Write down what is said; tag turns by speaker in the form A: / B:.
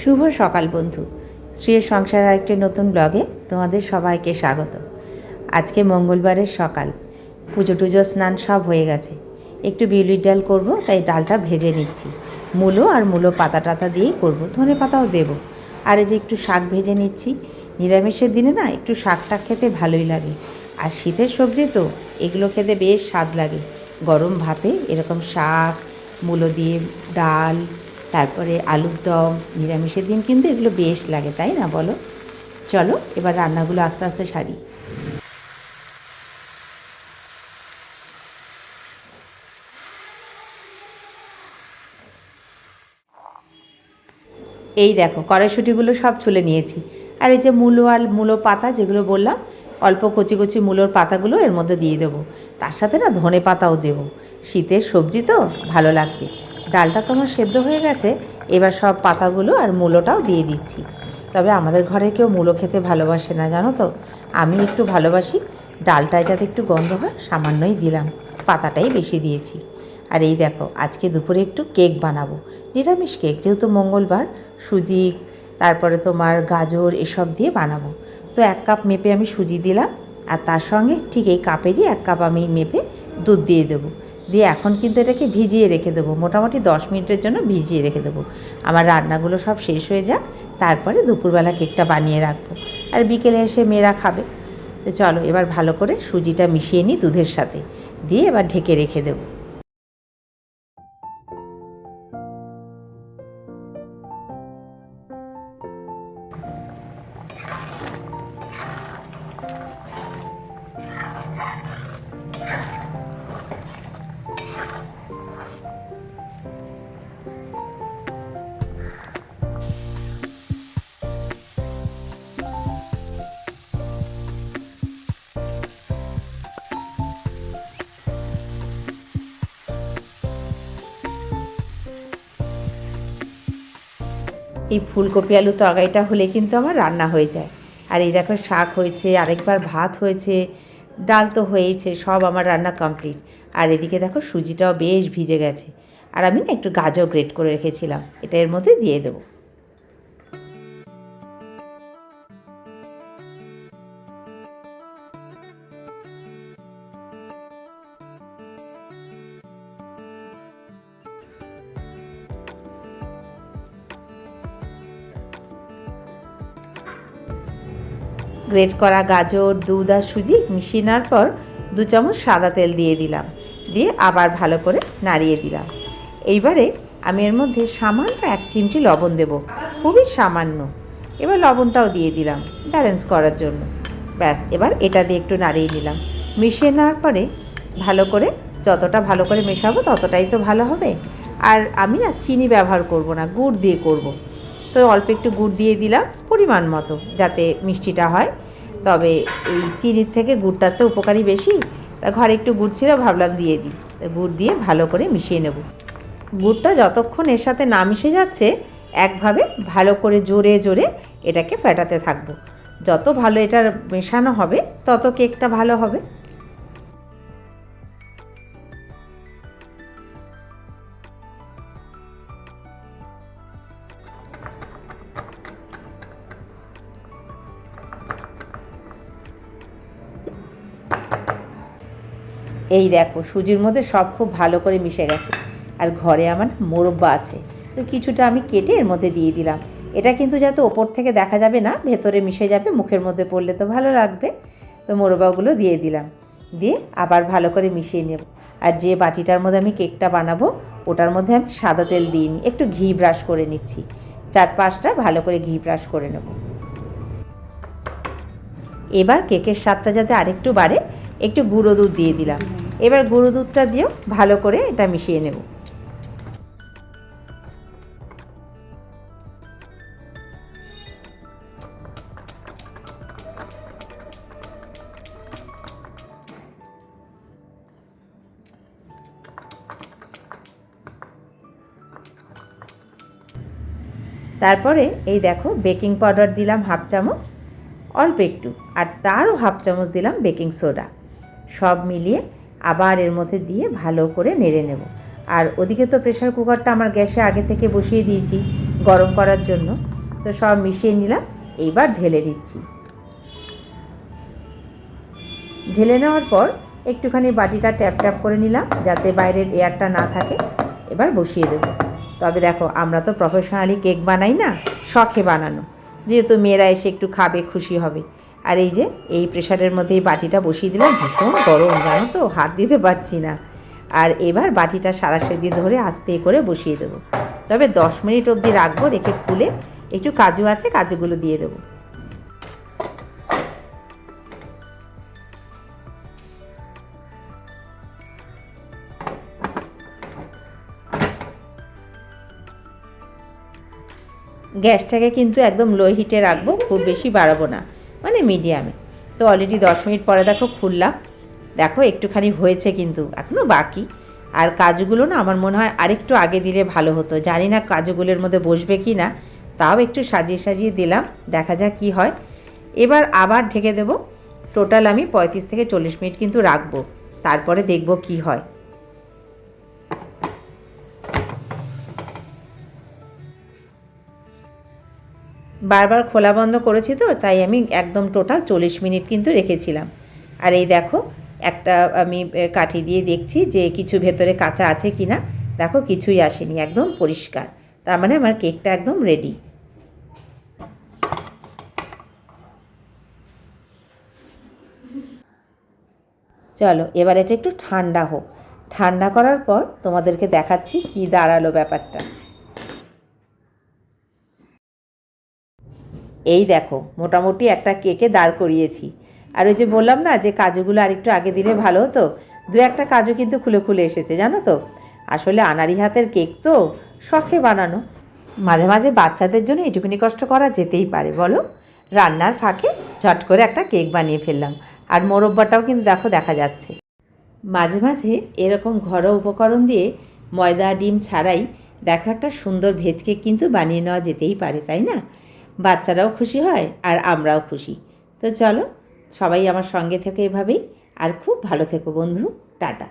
A: শুভ সকাল বন্ধু। শ্রীর সংসার আরেকটি নতুন ব্লগে তোমাদের সবাইকে স্বাগত। আজকে মঙ্গলবারের সকাল। পুজো টুজো স্নান সব হয়ে গেছে। একটু বিউলির ডাল করব, তাই ডালটা ভেজে নিচ্ছি। মূলো আর মূলো পাতা টাতা দিয়েই করব, ধনে পাতাও দেবো। আর এই যে একটু শাক ভেজে নিচ্ছি, নিরামিষের দিনে না একটু শাকটা খেতে ভালোই লাগে। আর শীতের সবজি তো, এগুলো খেতে বেশ স্বাদ লাগে। গরম ভাতে এরকম শাক, মূলো দিয়ে ডাল তারপরে আলুর দম, নিরামিষের দিন কিন্তু এগুলো বেশ লাগে, তাই না বলো? চলো, এবার রান্নাগুলো আস্তে আস্তে সারি। এই দেখো, কড়াইশুটিগুলো সব ছুলে নিয়েছি। আর এই যে মূলো আর মূলো পাতা যেগুলো বললাম, অল্প কচি কচি মূলোর পাতাগুলো এর মধ্যে দিয়ে দেবো। তার সাথে না ধনে পাতাও দেবো। শীতের সবজি তো ভালো লাগবে। ডালটা তো আমার সেদ্ধ হয়ে গেছে, এবার সব পাতাগুলো আর মূলোটাও দিয়ে দিচ্ছি। তবে আমাদের ঘরে কেউ মূলো খেতে ভালোবাসে না, জানো তো? আমি একটু ভালোবাসি, ডালটায় যাতে একটু গন্ধ হয়, সামান্যই দিলাম, পাতাটাই বেশি দিয়েছি। আর এই দেখো, আজকে দুপুরে একটু কেক বানাবো, নিরামিষ কেক, যেহেতু মঙ্গলবার, সুজি, তারপরে তোমার গাজর, এসব দিয়ে বানাবো। তো এক কাপ মেপে আমি সুজি দিলাম, আর তার সঙ্গে ঠিক এই কাপেরই এক কাপ আমি মেপে দুধ দিয়ে দেবো। দিয়ে এখন কিন্তু এটাকে ভিজিয়ে রেখে দেবো। মোটামুটি দশ মিনিটের জন্য ভিজিয়ে রেখে দেবো। আমার রান্নাগুলো সব শেষ হয়ে যাক, তারপরে দুপুরবেলা কেকটা বানিয়ে রাখব। আর বিকেলে এসে মেয়েরা খাবে। তো চলো এবার ভালো করে সুজিটা মিশিয়ে নিই দুধের সাথে। দিয়ে এবার ঢেকে রেখে দেবো। এই ফুলকপি আলু তরকারিটা হলে কিন্তু আমার রান্না হয়ে যায়। আর এই দেখো শাক হয়েছে, আরেকবার ভাত হয়েছে, ডাল তো হয়েছে সব আমার রান্না কমপ্লিট। আর এদিকে দেখো সুজিটাও বেশ ভিজে গেছে। আর আমি না একটু গাজর গ্রেট করে রেখেছিলাম, এটা এর মধ্যে দিয়ে দেবো। গ্রেট করা গাজর, দুধ আর সুজি মিশিয়ে নেওয়ার পর দু চামচ সাদা তেল দিয়ে দিলাম। দিয়ে আবার ভালো করে নাড়িয়ে দিলাম। এইবারে আমি এর মধ্যে সামান্য এক চিমটি লবণ দেব। খুবই সামান্য। এবার লবণটাও দিয়ে দিলাম ব্যালেন্স করার জন্য। ব্যাস, এবার এটা দিয়ে একটু নাড়িয়ে নিলাম। মিশিয়ে নেওয়ার পরে ভালো করে যতটা ভালো করে মেশাবো ততটাই তো ভালো হবে। আর আমি না চিনি ব্যবহার করব না, গুড় দিয়ে করব। তো অল্প একটু গুড় দিয়ে দিলাম পরিমাণ মতো যাতে মিষ্টিটা হয়। তবে এই চিনির থেকে গুড়টার তো উপকারী বেশি। তা ঘরে একটু গুড় ছিল, ভাবলাম দিয়ে দিই। গুড় দিয়ে ভালো করে মিশিয়ে নেব। গুড়টা যতক্ষণ এর সাথে না মিশে যাচ্ছে, একভাবে ভালো করে জোরে জোরে এটাকে ফেটাতে থাকব। যত ভালো এটার মেশানো হবে, তত কেকটা ভালো হবে। এই দেখো, সুজির মধ্যে সব খুব ভালো করে মিশে গেছে। আর ঘরে আমার মোরব্বা আছে। তো কিছুটা আমি কেটে এর মধ্যে দিয়ে দিলাম। এটা কিন্তু যাতে ওপর থেকে দেখা যাবে না, ভেতরে মিশে যাবে, মুখের মধ্যে পড়লে তো ভালো লাগবে। তো মোরব্বাগুলো দিয়ে দিলাম। দিয়ে আবার ভালো করে মিশিয়ে নেব। আর যে বাটিটার মধ্যে আমি কেকটা বানাবো, ওটার মধ্যে আমি সাদা তেল দিই একটু ঘি ব্রাশ করে নিচ্ছি। চার পাঁচটা ভালো করে ঘি ব্রাশ করে নেব। এবার কেকের স্বাদটা যাতে আরেকটু বাড়ে একটু গুঁড়ো দুধ দিয়ে দিলাম। এবার গুঁড়ো দুধটা দিয়েও ভালো করে এটা মিশিয়ে নেব। তারপরে এই দেখো বেকিং পাউডার দিলাম হাফ চামচ, অল্প একটু, আর তারও হাফ চামচ দিলাম বেকিং সোডা। সব মিলিয়ে আবার এর মধ্যে দিয়ে ভালো করে নেড়ে নেব। আর ওদিকে তো প্রেশার কুকারটা আমার গ্যাসে আগে থেকে বসিয়ে দিয়েছি গরম করার জন্য। তো সব মিশিয়ে নিলাম, এইবার ঢেলে দিচ্ছি। ঢেলে নেওয়ার পর একটুখানি বাটিটা ট্যাপ ট্যাপ করে নিলাম যাতে বাইরের এয়ারটা না থাকে। এবার বসিয়ে দেবো। তবে দেখো, আমরা তো প্রফেশনালি কেক বানাই না, শখে বানানো। যেহেতু মেয়েরা এসে একটু খাবে, খুশি হবে। আর এই যে, এই প্রেশারের মধ্যে এই বাটিটা বসিয়ে দিলাম, ভীষণ গরম, জানো তো, হাত দিতে পারছি না। আর এবার বাটিটা সারাসারি ধরে আস্তে করে বসিয়ে দেবো। তবে দশ মিনিট অবধি রাখব, রেখে খুলে একটু কাজু আছে, কাজুগুলো দিয়ে দেবো। গ্যাসটাকে কিন্তু একদম লো হিটে রাখব, খুব বেশি বাড়াবো না। মানে মিডিয়ামে। তো অলরেডি দশ মিনিট পরে দেখো খুললাম। দেখো একটুখানি হয়েছে কিন্তু এখনও বাকি। আর কাজুগুলো না আমার মনে হয় আরেকটু আগে দিলে ভালো হতো। জানি না কাজুগুলোর মধ্যে বসবে কি না, তাও একটু সাজিয়ে সাজিয়ে দিলাম, দেখা যাক কি হয়। এবার আবার ঢেকে দেবো। টোটাল আমি পঁয়ত্রিশ থেকে চল্লিশ মিনিট কিন্তু রাখব। তারপরে দেখব কি হয়। বারবার খোলা বন্ধ করেছি তো, তাই আমি একদম টোটাল চল্লিশ মিনিট কিন্তু রেখেছিলাম। আর এই দেখো, একটা আমি কাঠি দিয়ে দেখছি যে কিছু ভেতরে কাঁচা আছে কি না দেখো, কিছুই আসেনি, একদম পরিষ্কার। তার মানে আমার কেকটা একদম রেডি চলো, এবার এটা একটু ঠান্ডা হোক। ঠান্ডা করার পর তোমাদেরকে দেখাচ্ছি কি দাঁড়াল ব্যাপারটা। এই দেখো, মোটামুটি একটা কেকে দাঁড় করিয়েছি। আর ওই যে বললাম না যে কাজুগুলো আরেকটু আগে দিলে ভালো হতো, দু একটা কাজু কিন্তু খুলে খুলে এসেছে, জানো তো? আসলে আনারি হাতের কেক তো শখে বানানো। মাঝে মাঝে বাচ্চাদের জন্য এটুকুনি কষ্ট করা যেতেই পারে, বলো? রান্নার ফাঁকে ঝট করে একটা কেক বানিয়ে ফেললাম। আর মোরব্বাটাও কিন্তু দেখো দেখা যাচ্ছে। মাঝে মাঝে এরকম ঘরোয়া উপকরণ দিয়ে ময়দা, ডিম ছাড়াই দেখো একটা সুন্দর ভেজ কেক কিন্তু বানিয়ে নেওয়া যেতেই পারে, তাই না? বাচ্চারাও খুশি হয় আর আমরাও খুশি। তো চলো, সবাই আমার সঙ্গে থেকে এভাবেই। আর খুব ভালো থেকো বন্ধু। টাটা।